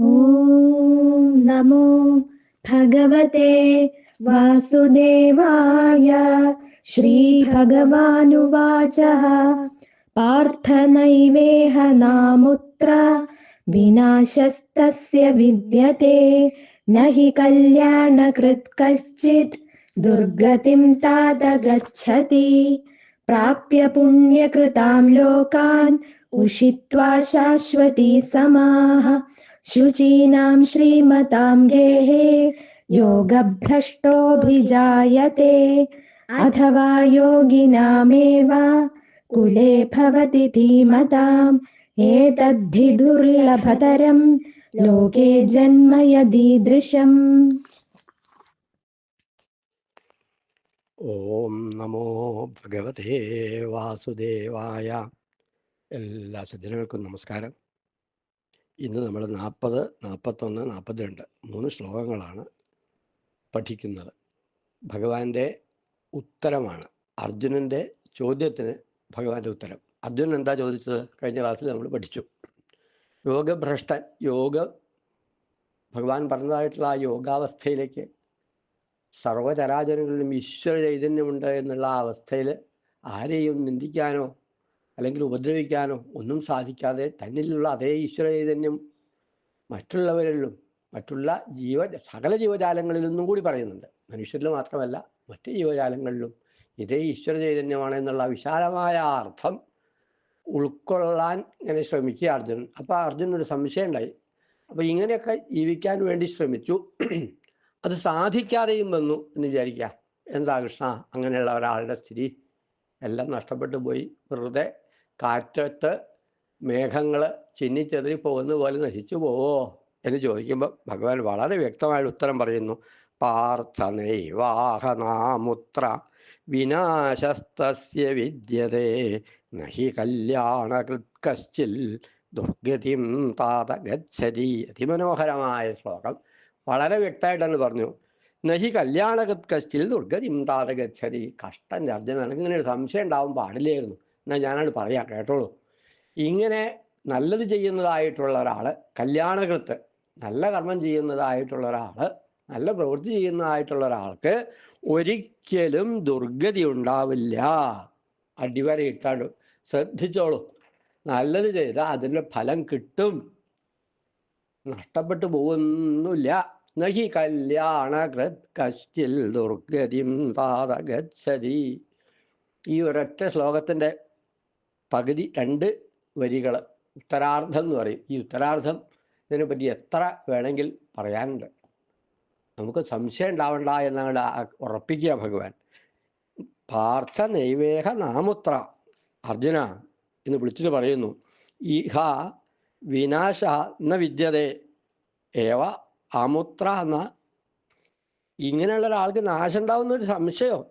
ॐ नमो भगवते वासुदेवाय श्रीभगवानुवाचः पार्थनैवेह नामुत्र विनाशस्तस्य विद्यते न हि कल्याणकृत् कश्चित् दुर्गतिं तात गच्छति प्राप्य पुण्यकृतां लोकान् उषित्वा शाश्वती समाः शुचीनां श्रीमतां गेहे योगभ्रष्टोऽभिजायते अथवा योगिनामेव कुले भवति धीमताम् एतद्धि दुर्लभतरं लोके जन्म यदीदृशम् ഓം നമോ ഭഗവതേ വാസുദേവായ എല്ലാ സജ്ജനങ്ങൾക്കും നമസ്കാരം ഇന്ന് നമ്മൾ നാൽപ്പത് നാൽപ്പത്തൊന്ന് നാൽപ്പത്തിരണ്ട് മൂന്ന് ശ്ലോകങ്ങളാണ് പഠിക്കുന്നത്. ഭഗവാന്റെ ഉത്തരമാണ്. അർജുനന്റെ ചോദ്യത്തിന് ഭഗവാന്റെ ഉത്തരം. അർജുനൻ എന്താ ചോദിച്ചത്? കഴിഞ്ഞ ക്ലാസ്സിൽ നമ്മൾ പഠിച്ചു. യോഗഭ്രഷ്ടൻ യോഗ ഭഗവാൻ പറഞ്ഞതായിട്ടുള്ള ആ യോഗാവസ്ഥയിലേക്ക് സർവചരാചരങ്ങളിലും ഈശ്വര ചൈതന്യമുണ്ട് എന്നുള്ള ആ അവസ്ഥയിൽ ആരെയും നിന്ദിക്കാനോ അല്ലെങ്കിൽ ഉപദ്രവിക്കാനോ ഒന്നും സാധിക്കാതെ തന്നിലുള്ള അതേ ഈശ്വര ചൈതന്യം മറ്റുള്ളവരിലും മറ്റുള്ള ജീവ സകല ജീവജാലങ്ങളിലൊന്നും കൂടി പറയുന്നുണ്ട്. മനുഷ്യരിൽ മാത്രമല്ല മറ്റ് ജീവജാലങ്ങളിലും ഇതേ ഈശ്വര ചൈതന്യമാണ് എന്നുള്ള വിശാലമായ അർത്ഥം ഉൾക്കൊള്ളാൻ ഇങ്ങനെ ശ്രമിക്കുക അർജുനൻ അപ്പോൾ അർജുനൊരു സംശയം ഉണ്ടായി. അപ്പോൾ ഇങ്ങനെയൊക്കെ ജീവിക്കാൻ വേണ്ടി ശ്രമിച്ചു. അത് സാധിക്കാതെയും വന്നു എന്ന് വിചാരിക്കുക. എന്താ കൃഷ്ണ? അങ്ങനെയുള്ള ഒരാളുടെ സ്ഥിതി എല്ലാം നഷ്ടപ്പെട്ടു പോയി. വെറുതെ കാറ്റത്ത് മേഘങ്ങൾ ചിന്നിച്ചെതിരി പോകുന്ന പോലെ നശിച്ചു പോവോ എന്ന് ചോദിക്കുമ്പോൾ ഭഗവാൻ വളരെ വ്യക്തമായ ഉത്തരം പറയുന്നു. പാർത്ഥ നൈവാഹനാമുത്ര വിനാശസ്തസ്യ വിദ്യതേ നഹി കല്യാണകൃത് കശ്ചിൽ ദുർഗതിം താത ഗച്ഛതി അതിമനോഹരമായ ശ്ലോകം. വളരെ വ്യക്തമായിട്ടാണ് പറഞ്ഞു. നഹി കല്യാണകൃത് കശ്ചിൽ ദുർഗതിം താത ഗച്ഛതി കഷ്ടം എനിക്ക് ഇങ്ങനെ ഒരു സംശയം ഉണ്ടാവാൻ പാടില്ലായിരുന്നു. എന്നാൽ ഞാനാണ് പറയാം കേട്ടോളൂ. ഇങ്ങനെ നല്ലത് ചെയ്യുന്നതായിട്ടുള്ള ഒരാൾ കല്യാണകൃത്ത് നല്ല കർമ്മം ചെയ്യുന്നതായിട്ടുള്ള ഒരാൾ നല്ല പ്രവൃത്തി ചെയ്യുന്നതായിട്ടുള്ള ഒരാൾക്ക് ഒരിക്കലും ദുർഗതി ഉണ്ടാവില്ല. അടിവരയിട്ടാണ് ശ്രദ്ധിച്ചോളൂ. നല്ലത് ചെയ്താൽ അതിന്റെ ഫലം കിട്ടും. നഷ്ടപ്പെട്ടു പോകുന്നില്ല. നഹി കല്യാണകൃത് കശ്ചിൽ ദുർഗതിം താത ഈ ഒരൊറ്റ ശ്ലോകത്തിന്റെ പകുതി രണ്ട് വരികൾ ഉത്തരാർദ്ധം എന്ന് പറയും. ഈ ഉത്തരാർദ്ധം ഇതിനെപ്പറ്റി എത്ര വേണമെങ്കിൽ പറയാനുണ്ട്? നമുക്ക് സംശയം ഉണ്ടാവണ്ട എന്നങ്ങട് ഉറപ്പിക്കുക ഭഗവാൻ. പാർത്ഥ നൈവേഹ നാമുത്ര. അർജുന എന്ന് വിളിച്ചിട്ട് പറയുന്നു ഇഹ വിനാശ എന്ന വിദ്യതേ. ഏവ അമുത്ര എന്ന ഇങ്ങനെയുള്ള ഒരാൾക്ക് നാശം ഉണ്ടാവുന്ന ഒരു സംശയം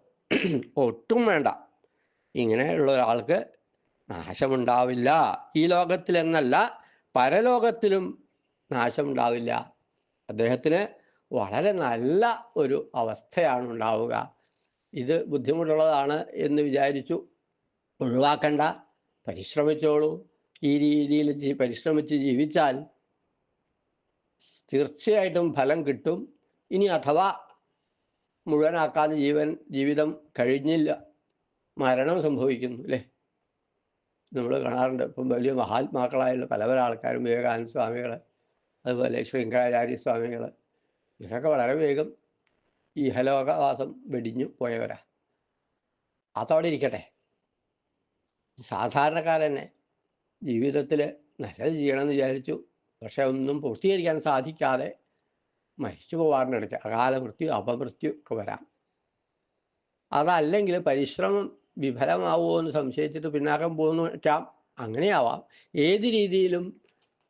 ഒട്ടും വേണ്ട. ഇങ്ങനെയുള്ള ഒരാൾക്ക് നാശമുണ്ടാവില്ല. ഈ ലോകത്തിലെന്നല്ല പരലോകത്തിലും നാശമുണ്ടാവില്ല. അദ്ദേഹത്തിന് വളരെ നല്ല ഒരു അവസ്ഥയാണ് ഉണ്ടാവുക. ഇത് ബുദ്ധിമുട്ടുള്ളതാണ് എന്ന് വിചാരിച്ചു ഒഴിവാക്കണ്ട. പരിശ്രമിച്ചോളൂ. ഈ രീതിയിൽ പരിശ്രമിച്ച് ജീവിച്ചാൽ തീർച്ചയായിട്ടും ഫലം കിട്ടും. ഇനി അഥവാ മുഴുവനാക്കാതെ ജീവൻ ജീവിതം കഴിഞ്ഞില്ല മരണം സംഭവിക്കുന്നു അല്ലേ? നമ്മൾ കാണാറുണ്ട്. ഇപ്പം വലിയ മഹാത്മാക്കളായുള്ള പല പല ആൾക്കാരും വിവേകാനന്ദ സ്വാമികൾ അതുപോലെ ശൃംഖരാചാര്യ സ്വാമികൾ ഇവരൊക്കെ വളരെ വേഗം ഈ ഹലോകവാസം വെടിഞ്ഞു പോയവരാ. അതവിടെ ഇരിക്കട്ടെ. സാധാരണക്കാരനെ ജീവിതത്തിൽ നല്ലത് ചെയ്യണമെന്ന് വിചാരിച്ചു. പക്ഷെ ഒന്നും പൂർത്തീകരിക്കാൻ സാധിക്കാതെ മരിച്ചു പോകാറിനിടയ്ക്ക് അകാല മൃത്യു അപമൃത്യു ഒക്കെ വരാം. അതല്ലെങ്കിൽ പരിശ്രമം വിഫലമാവുമോ എന്ന് സംശയിച്ചിട്ട് പിന്നാക്കം പോകുന്നു. വെച്ചാൽ അങ്ങനെയാവാം. ഏത് രീതിയിലും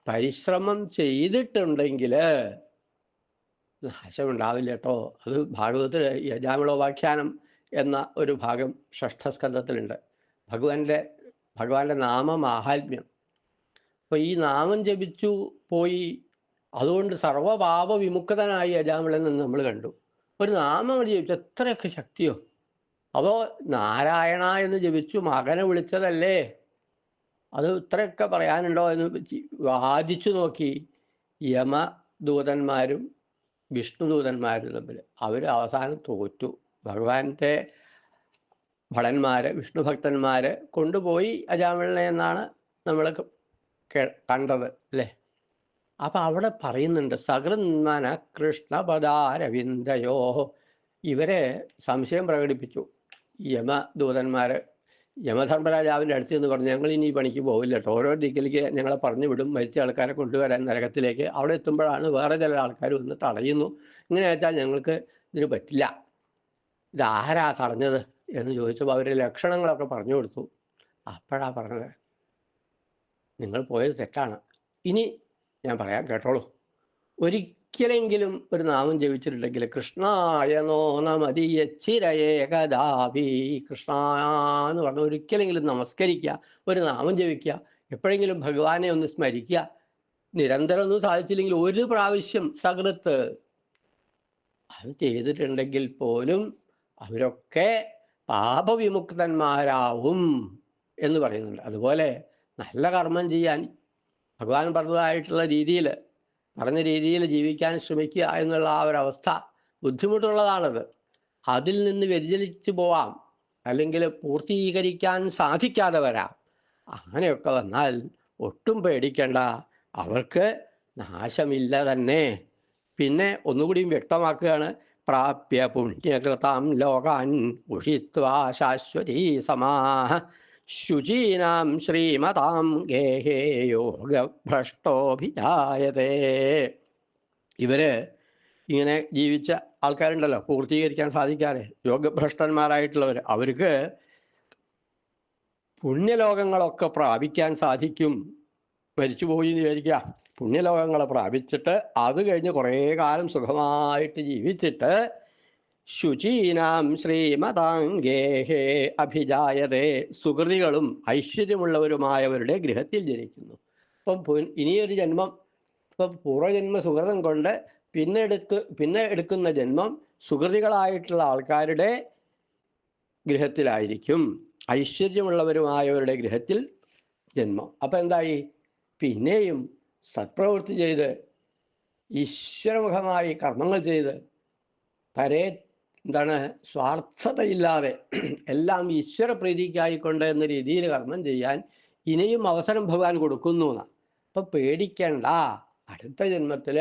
പരിശ്രമം ചെയ്തിട്ടുണ്ടെങ്കിൽ നാശമുണ്ടാവില്ല കേട്ടോ. അത് ഭാഗവത്തിൽ യജാമിളോപാഖ്യാനം എന്ന ഒരു ഭാഗം ഷഷ്ഠസ്കന്ധത്തിലുണ്ട്. ഭഗവാന്റെ ഭഗവാന്റെ നാമമാഹാത്മ്യം. അപ്പോൾ ഈ നാമം ജപിച്ചു പോയി അതുകൊണ്ട് സർവപാപ വിമുക്തനായി യജാമിളെന്ന് നമ്മൾ കണ്ടു. ഒരു നാമം ജപിച്ചു എത്രയൊക്കെ ശക്തിയോ. അതോ നാരായണ എന്ന് ജപിച്ചു മകനെ വിളിച്ചതല്ലേ? അത് ഇത്രയൊക്കെ പറയാനുണ്ടോ എന്ന് വാദിച്ചു നോക്കി യമദൂതന്മാരും വിഷ്ണുദൂതന്മാരും തമ്മിൽ. അവർ അവസാനം തോറ്റു. ഭഗവാന്റെ ഭടന്മാരെ വിഷ്ണു ഭക്തന്മാരെ കൊണ്ടുപോയി അജാമിളിനെ എന്നാണ് നമ്മൾ കണ്ടത് അല്ലേ? അപ്പം അവിടെ പറയുന്നുണ്ട് സകൃന്മന കൃഷ്ണപദാരവിന്ദയോ. ഇവരെ സംശയം പ്രകടിപ്പിച്ചു. യമദൂതന്മാർ യമധർമ്മരാജാവിന്റെ അടുത്ത് നിന്ന് പറഞ്ഞു ഞങ്ങൾ ഇനി ഈ പണിക്ക് പോവില്ല കേട്ടോ. ഓരോ ദിക്കിലേക്ക് ഞങ്ങളെ പറഞ്ഞു വിടും. മരിച്ച ആൾക്കാരെ കൊണ്ടുവരാൻ നരകത്തിലേക്ക്. അവിടെ എത്തുമ്പോഴാണ് വേറെ ചില ആൾക്കാർ വന്ന് തടയുന്നു. ഇങ്ങനെ വെച്ചാൽ ഞങ്ങൾക്ക് ഇതിന് പറ്റില്ല. ഇതാരാ തടഞ്ഞത് എന്ന് ചോദിച്ചപ്പോൾ അവരുടെ ലക്ഷണങ്ങളൊക്കെ പറഞ്ഞു കൊടുത്തു. അപ്പോഴാ പറഞ്ഞത് നിങ്ങൾ പോയത് തെറ്റാണ്. ഇനി ഞാൻ പറയാം കേട്ടോളൂ. ഒരിക്കലെങ്കിലും ഒരു നാമം ജപിച്ചിട്ടുണ്ടെങ്കിൽ കൃഷ്ണായ നോ നമതിയച്ചിരയേകദാവി കൃഷ്ണ എന്ന് പറഞ്ഞ ഒരിക്കലെങ്കിലും നമസ്കരിക്കുക ഒരു നാമം ജപിക്കുക എപ്പോഴെങ്കിലും ഭഗവാനെ ഒന്ന് സ്മരിക്കുക നിരന്തരം ഒന്നും സാധിച്ചില്ലെങ്കിൽ ഒരു പ്രാവശ്യം സകൃത്ത് അത് ചെയ്തിട്ടുണ്ടെങ്കിൽ പോലും അവരൊക്കെ പാപവിമുക്തന്മാരാവും എന്ന് പറയുന്നുണ്ട്. അതുപോലെ നല്ല കർമ്മം ചെയ്യാൻ ഭഗവാൻ പറഞ്ഞതായിട്ടുള്ള രീതിയിൽ പറഞ്ഞ രീതിയിൽ ജീവിക്കാൻ ശ്രമിക്കുക എന്നുള്ള ആ ഒരവസ്ഥ ബുദ്ധിമുട്ടുള്ളതാണത്. അതിൽ നിന്ന് വ്യതിചലിച്ചു പോവാം. അല്ലെങ്കിൽ പൂർത്തീകരിക്കാൻ സാധിക്കാതെ വരാം. അങ്ങനെയൊക്കെ വന്നാൽ ഒട്ടും പേടിക്കേണ്ട. അവർക്ക് നാശമില്ല തന്നെ. പിന്നെ ഒന്നുകൂടിയും വ്യക്തമാക്കുകയാണ്. പ്രാപ്യ പുണ്യകൃതാം ലോകാൻ ഉഷിത്വാ ശാശ്വതീ സമാഹ ശുചീനാം ശ്രീമതാം ഗേഹേ യോഗഭ്രഷ്ടോഭിജായതേ. ഇവർ ഇങ്ങനെ ജീവിച്ച ആൾക്കാരുണ്ടല്ലോ പൂർത്തീകരിക്കാൻ സാധിക്കാതെ യോഗഭ്രഷ്ടന്മാരായിട്ടുള്ളവർ അവർക്ക് പുണ്യലോകങ്ങളൊക്കെ പ്രാപിക്കാൻ സാധിക്കും. മരിച്ചുപോയി എന്ന് വിചാരിക്കുക. പുണ്യലോകങ്ങളെ പ്രാപിച്ചിട്ട് അത് കഴിഞ്ഞ് കുറേ കാലം സുഖമായിട്ട് ജീവിച്ചിട്ട് ശുചീനാം ശ്രീമതാംഗേഹേ അഭിജായതേ. സുഹൃതികളും ഐശ്വര്യമുള്ളവരുമായവരുടെ ഗൃഹത്തിൽ ജനിക്കുന്നു. അപ്പം ഇനിയൊരു ജന്മം ഇപ്പം പൂർവജന്മ സുഹൃതം കൊണ്ട് പിന്നെ എടുക്ക് പിന്നെ എടുക്കുന്ന ജന്മം സുഹൃതികളായിട്ടുള്ള ആൾക്കാരുടെ ഗൃഹത്തിലായിരിക്കും. ഐശ്വര്യമുള്ളവരുമായവരുടെ ഗൃഹത്തിൽ ജന്മം. അപ്പം എന്തായി? പിന്നെയും സത്പ്രവൃത്തി ചെയ്ത് ഈശ്വരമുഖമായി കർമ്മങ്ങൾ ചെയ്ത് പരേ എന്താണ്? സ്വാർത്ഥതയില്ലാതെ എല്ലാം ഈശ്വര പ്രീതിക്കായിക്കൊണ്ട് എന്ന രീതിയിൽ കർമ്മം ചെയ്യാൻ ഇനിയും അവസരം ഭഗവാൻ കൊടുക്കുന്നു എന്നാണ് അപ്പം പേടിക്കണ്ട. അടുത്ത ജന്മത്തിൽ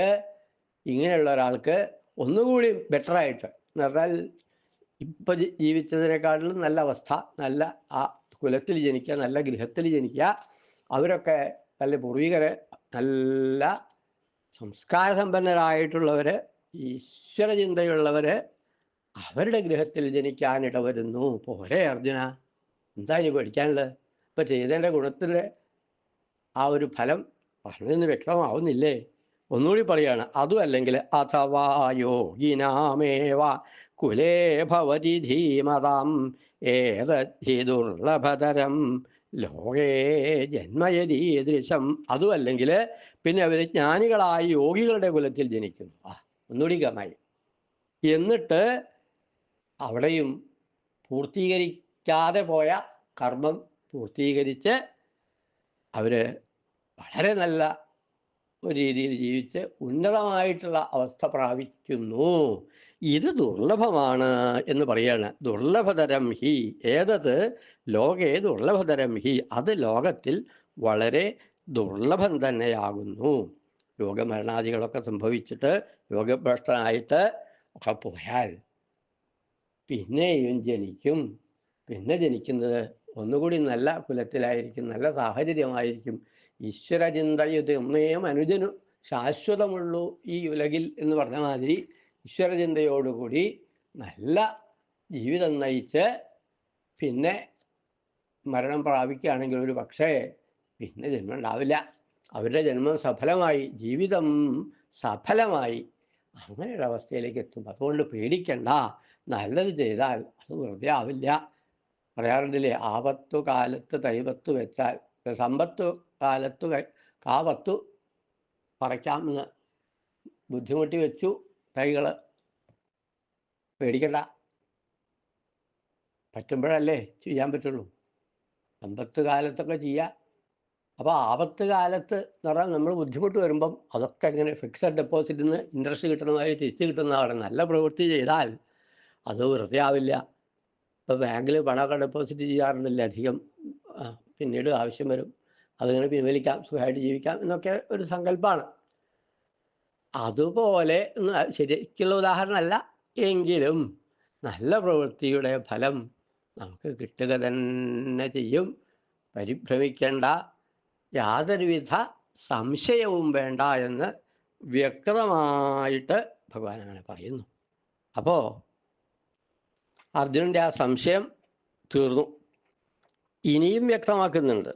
ഇങ്ങനെയുള്ള ഒരാൾക്ക് ഒന്നുകൂടി ബെറ്ററായിട്ട് എന്ന് പറഞ്ഞാൽ ഇപ്പം ജീവിച്ചതിനേക്കാളും നല്ല അവസ്ഥ നല്ല ആ കുലത്തിൽ ജനിക്കുക നല്ല ഗൃഹത്തിൽ ജനിക്കുക അവരൊക്കെ നല്ല പൂർവികരെ നല്ല സംസ്കാര സമ്പന്നരായിട്ടുള്ളവര് ഈശ്വരചിന്തയുള്ളവര് അവരുടെ ഗൃഹത്തിൽ ജനിക്കാനിട വരുന്നു പോരെ അർജുന. എന്താ ഇനി പഠിക്കാനുള്ളത് ഇപ്പൊ ചെയ്തതിന്റെ ഗുണത്തിന്റെ ആ ഒരു ഫലം പറഞ്ഞെന്ന് വ്യക്തമാവുന്നില്ലേ? ഒന്നുകൂടി പറയാണ് അതുമല്ലെങ്കിൽ അഥവാ യോഗിനാമേവ കുലേ ഭവതി ധീമതാം ഏതദ്ധി ദുർലഭതരം ലോകേ ജന്മയതീദൃശം അതുമല്ലെങ്കിൽ പിന്നെ അവർ ജ്ഞാനികളായ യോഗികളുടെ കുലത്തിൽ ജനിക്കുന്നു. ആ ഒന്നുകൂടി ഗമായി. എന്നിട്ട് അവിടെയും പൂർത്തീകരിക്കാതെ പോയ കർമ്മം പൂർത്തീകരിച്ച് അവർ വളരെ നല്ല ഒരു രീതിയിൽ ജീവിച്ച് ഉന്നതമായിട്ടുള്ള അവസ്ഥ പ്രാപിക്കുന്നു. ഇത് ദുർലഭമാണ് എന്ന് പറയാണ്. ദുർലഭതരം ഹി. ഏതത്? ലോകേ ദുർലഭതരം ഹി. അത് ലോകത്തിൽ വളരെ ദുർലഭം തന്നെയാകുന്നു. രോഗമരണാദികളൊക്കെ സംഭവിച്ചിട്ട് രോഗഭ്രഷ്ടനായിട്ട് ഒക്കെ പോയാൽ പിന്നെയും ജനിക്കും. പിന്നെ ജനിക്കുന്നത് ഒന്നുകൂടി നല്ല കുലത്തിലായിരിക്കും നല്ല സാഹചര്യമായിരിക്കും. ഈശ്വരചിന്തയുതമേ അനുജനു ശാശ്വതമുള്ളൂ ഈ ഉലകിൽ എന്ന് പറഞ്ഞ മാതിരി ഈശ്വരചിന്തയോടുകൂടി നല്ല ജീവിതം നയിച്ച് പിന്നെ മരണം പ്രാപിക്കുകയാണെങ്കിൽ ഒരു പക്ഷേ പിന്നെ ജന്മം ഉണ്ടാവില്ല. അവരുടെ ജന്മം സഫലമായി ജീവിതം സഫലമായി അങ്ങനെയൊരവസ്ഥയിലേക്ക് എത്തും. അതുകൊണ്ട് പേടിക്കണ്ട. നല്ലത് ചെയ്താൽ അത് വെറുതെ ആവില്ല. പറയാറുണ്ടല്ലേ ആപത്തു കാലത്ത് തൈവത്ത് വെച്ചാൽ സമ്പത്തു കാലത്ത് കാവത്തു പറിക്കാമെന്ന് ബുദ്ധിമുട്ടി വെച്ചു തൈകൾ പേടിക്കണ്ട. പറ്റുമ്പോഴല്ലേ ചെയ്യാൻ പറ്റുള്ളൂ. സമ്പത്ത് കാലത്തൊക്കെ ചെയ്യാം. അപ്പോൾ ആപത്ത് കാലത്ത് എന്ന് പറഞ്ഞാൽ നമ്മൾ ബുദ്ധിമുട്ട് വരുമ്പം അതൊക്കെ ഇങ്ങനെ ഫിക്സഡ് ഡെപ്പോസിറ്റിൽ നിന്ന് ഇൻട്രസ്റ്റ് കിട്ടുന്ന മാതിരി തിരിച്ച് കിട്ടുന്നതാണ് നല്ല പ്രവൃത്തി ചെയ്താൽ അത് വെറുതെ ആവില്ല. ഇപ്പോൾ ബാങ്കിൽ പണമൊക്കെ ഡെപ്പോസിറ്റ് ചെയ്യാറുണ്ടല്ലേ അധികം. പിന്നീട് ആവശ്യം വരും. അതിങ്ങനെ പിൻവലിക്കാം സുഖമായിട്ട് ജീവിക്കാം എന്നൊക്കെ ഒരു സങ്കല്പമാണ് അതുപോലെ ശരിക്കുള്ള ഉദാഹരണമല്ല എങ്കിലും നല്ല പ്രവൃത്തിയുടെ ഫലം നമുക്ക് കിട്ടുക തന്നെ ചെയ്യും. പരിഭ്രമിക്കേണ്ട യാതൊരുവിധ സംശയവും വേണ്ട എന്ന് വ്യക്തമായിട്ട് ഭഗവാൻ അങ്ങനെ പറയുന്നു. അപ്പോൾ അർജുനന്റെ ആ സംശയം തീർന്നു. ഇനിയും വ്യക്തമാക്കുന്നുണ്ട്.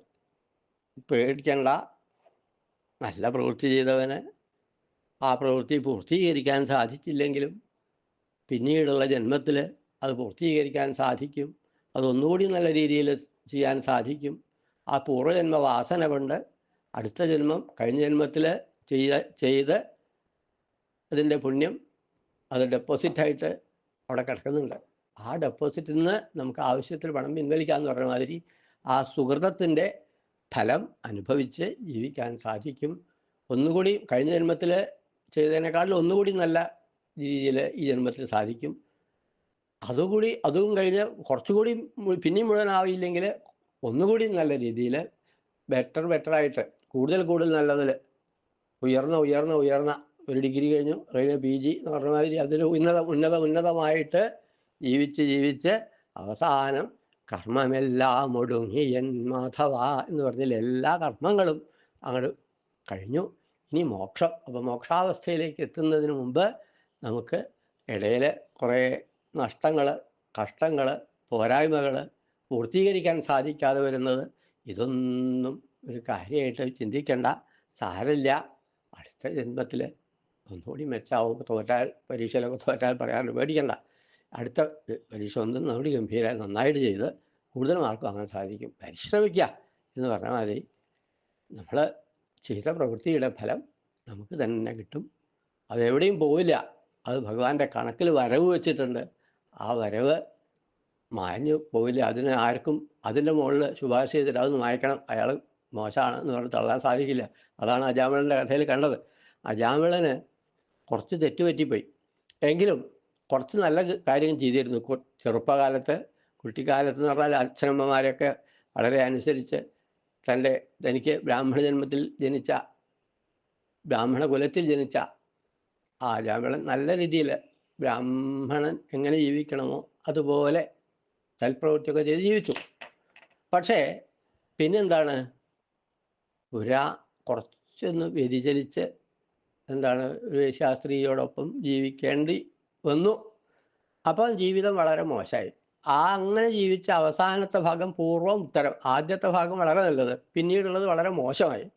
പേടിക്കണ്ട. നല്ല പ്രവൃത്തി ചെയ്തവന് ആ പ്രവൃത്തി പൂർത്തീകരിക്കാൻ സാധിച്ചില്ലെങ്കിലും പിന്നീടുള്ള ജന്മത്തിൽ അത് പൂർത്തീകരിക്കാൻ സാധിക്കും. അതൊന്നുകൂടി നല്ല രീതിയിൽ ചെയ്യാൻ സാധിക്കും. ആ പൂർവജന്മ വാസന കൊണ്ട് അടുത്ത ജന്മം കഴിഞ്ഞ ജന്മത്തിൽ ചെയ്ത ചെയ്ത് അതിന്റെ പുണ്യം അത് ഡെപ്പോസിറ്റായിട്ട് അവിടെ കിടക്കുന്നുണ്ട്. ആ ഡെപ്പോസിറ്റിൽ നിന്ന് നമുക്ക് ആവശ്യത്തിന് പണം പിൻവലിക്കാമെന്ന് പറഞ്ഞ മാതിരി ആ സുഹൃതത്തിന്റെ ഫലം അനുഭവിച്ച് ജീവിക്കാൻ സാധിക്കും. ഒന്നുകൂടി കഴിഞ്ഞ ജന്മത്തിൽ ചെയ്തതിനേക്കാളും ഒന്നുകൂടി നല്ല രീതിയിൽ ഈ ജന്മത്തിൽ സാധിക്കും. അതുകൂടി അതും കഴിഞ്ഞ് കുറച്ചുകൂടി പിന്നെയും മുഴുവനാവില്ലെങ്കിൽ ഒന്നുകൂടി നല്ല രീതിയിൽ ബെറ്റർ ബെറ്ററായിട്ട് കൂടുതൽ കൂടുതൽ നല്ലതിൽ ഉയർന്ന ഉയർന്ന ഉയർന്ന ഒരു ഡിഗ്രി കഴിഞ്ഞു. കഴിഞ്ഞ പി ജി എന്ന് പറഞ്ഞ മാതിരി അതിൽ ഉന്നത ഉന്നത ഉന്നതമായിട്ട് ജീവിച്ച് ജീവിച്ച് അവസാനം കർമ്മമെല്ലാം ഒടുങ്ങിയൻ മാധവ എന്ന് പറഞ്ഞാൽ എല്ലാ കർമ്മങ്ങളും അങ്ങോട്ട് കഴിഞ്ഞു. ഇനി മോക്ഷം. അപ്പോൾ മോക്ഷാവസ്ഥയിലേക്ക് എത്തുന്നതിന് മുമ്പ് നമുക്ക് ഇടയിൽ കുറേ നഷ്ടങ്ങൾ കഷ്ടങ്ങൾ പോരായ്മകൾ പൂർത്തീകരിക്കാൻ സാധിക്കാതെ വരുന്നത് ഇതൊന്നും ഒരു കാര്യമായിട്ട് ചിന്തിക്കേണ്ട. സാരമില്ല. അടുത്ത ജന്മത്തിൽ ഒന്നുകൂടി മെച്ചാവും. തോറ്റാൽ പരീക്ഷയിലൊക്കെ തോറ്റാൽ പറയാറുണ്ട് പേടിക്കണ്ട. അടുത്ത പരീക്ഷ ഒന്നും നടപടി ഗംഭീരമായി നന്നായിട്ട് ചെയ്ത് കൂടുതൽ മാർക്ക് വാങ്ങാൻ സാധിക്കും. പരിശ്രമിക്കുക എന്ന് പറഞ്ഞാൽ മതി നമ്മൾ ചെയ്ത പ്രവൃത്തിയുടെ ഫലം നമുക്ക് തന്നെ കിട്ടും. അതെവിടെയും പോവില്ല. അത് ഭഗവാന്റെ കണക്കിൽ വരവ് വെച്ചിട്ടുണ്ട്. ആ വരവ് മാഞ്ഞു പോവില്ല. അതിന് ആർക്കും അതിന്റെ മുകളിൽ ശുപാർശ ചെയ്തിട്ട് അതൊന്ന് മായ്ക്കണം. അയാൾ മോശമാണ് എന്ന് പറഞ്ഞ് തള്ളാൻ സാധിക്കില്ല. അതാണ് അജാമിളന്റെ കഥയിൽ കണ്ടത്. അജാമിളന് കുറച്ച് തെറ്റുപറ്റിപ്പോയി. എങ്കിലും കുറച്ച് നല്ല കാര്യം ചെയ്തിരുന്നു. ചെറുപ്പകാലത്ത് കുട്ടിക്കാലത്ത് എന്ന് പറഞ്ഞാൽ അച്ഛനമ്മമാരെയൊക്കെ വളരെ അനുസരിച്ച് തന്റെ തനിക്ക് ബ്രാഹ്മണ ജന്മത്തിൽ ജനിച്ച ബ്രാഹ്മണ കുലത്തിൽ ജനിച്ച ആ ബ്രാഹ്മണൻ നല്ല രീതിയിൽ ബ്രാഹ്മണൻ എങ്ങനെ ജീവിക്കണമോ അതുപോലെ സൽപ്രവൃത്തിയൊക്കെ ചെയ്ത് ജീവിച്ചു. പക്ഷേ പിന്നെന്താണ്? പുരാ കുറച്ചൊന്ന് വ്യതിചലിച്ച് എന്താണ് ഒരു ശാസ്ത്രീയോടൊപ്പം ജീവിക്കേണ്ടി വന്നു. അപ്പം ജീവിതം വളരെ മോശമായി. ആ അങ്ങനെ ജീവിച്ച അവസാനത്തെ ഭാഗം പൂർവം ഉത്തരം. ആദ്യത്തെ ഭാഗം വളരെ നല്ലത്. പിന്നീടുള്ളത് വളരെ മോശമായി.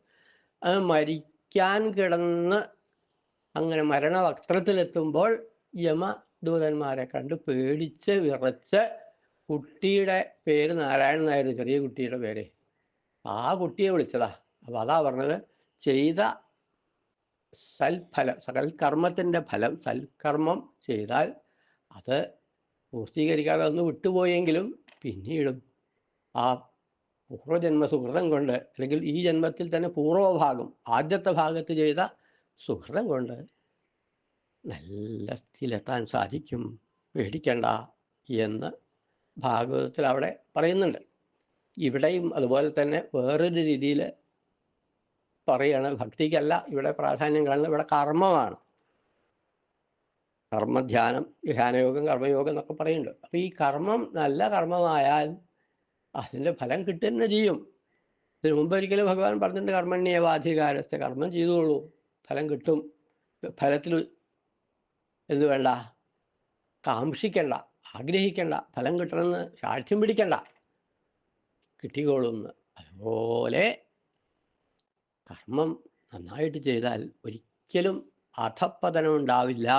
അത് മരിക്കാൻ കിടന്ന് അങ്ങനെ മരണവക്ത്രത്തിലെത്തുമ്പോൾ യമദൂതന്മാരെ കണ്ട് പേടിച്ച് വിറച്ച് കുട്ടിയുടെ പേര് നാരായണൻ നായർ ചെറിയ കുട്ടിയുടെ പേര്. ആ കുട്ടിയെ വിളിച്ചതാ. അപ്പോൾ അതാ പറഞ്ഞത്. ചെയ്ത സൽഫലം സൽക്കർമ്മത്തിന്റെ ഫലം സൽക്കർമ്മം ചെയ്താൽ അത് പൂർത്തീകരിക്കാതെ ഒന്ന് വിട്ടുപോയെങ്കിലും പിന്നീടും ആ പൂർവജന്മ സുഹൃതം കൊണ്ട് അല്ലെങ്കിൽ ഈ ജന്മത്തിൽ തന്നെ പൂർവഭാഗം ആദ്യത്തെ ഭാഗത്ത് ചെയ്ത സുഹൃതം കൊണ്ട് നല്ല സ്ഥിതിയിലെത്താൻ സാധിക്കും പേടിക്കണ്ട എന്ന് ഭാഗവതത്തിൽ അവിടെ പറയുന്നുണ്ട്. ഇവിടെയും അതുപോലെ തന്നെ വേറൊരു രീതിയിൽ പറയുകയാണ് ഭക്തിക്കല്ല ഇവിടെ പ്രാധാന്യം കാണുന്നത് ഇവിടെ കർമ്മമാണ്. കർമ്മധ്യാനം ധ്യാനയോഗം കർമ്മയോഗം എന്നൊക്കെ പറയുന്നുണ്ട്. അപ്പോൾ ഈ കർമ്മം നല്ല കർമ്മമായാൽ അതിന്റെ ഫലം കിട്ടുന്ന ചെയ്യും. ഇതിനു മുമ്പ് ഒരിക്കലും ഭഗവാൻ പറഞ്ഞിട്ടുണ്ട് കർമ്മണ്യേവാധികാരത്തെ കർമ്മം ചെയ്തോളൂ. ഫലം കിട്ടും. ഫലത്തിൽ എന്ത് വേണ്ട? കാംക്ഷിക്കണ്ട ആഗ്രഹിക്കണ്ട. ഫലം കിട്ടണമെന്ന് സാക്ഷ്യം പിടിക്കണ്ട. കിട്ടിക്കോളുമെന്ന് അതുപോലെ കർമ്മം നന്നായിട്ട് ചെയ്താൽ ഒരിക്കലും അധപ്പതനം ഉണ്ടാവില്ല.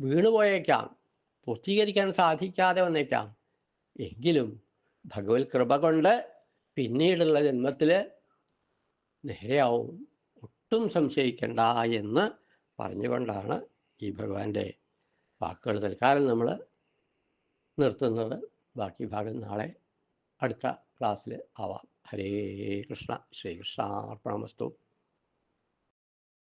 വീണുപോയേക്കാം. പൂർത്തീകരിക്കാൻ സാധിക്കാതെ വന്നേക്കാം. എങ്കിലും ഭഗവത് കൃപ കൊണ്ട് പിന്നീടുള്ള ജന്മത്തിൽ നേരെയാവും ഒട്ടും സംശയിക്കണ്ട എന്ന് പറഞ്ഞുകൊണ്ടാണ് ഈ ഭഗവാന്റെ വാക്കുകൾ തൽക്കാലം നമ്മൾ നിർത്തുന്നത്. ബാക്കി ഭാഗം നാളെ അടുത്ത ക്ലാസ്സിൽ ആവാം. ഹരേ കൃഷ്ണ. ശ്രീകൃഷ്ണാർപ്പണമസ്തു.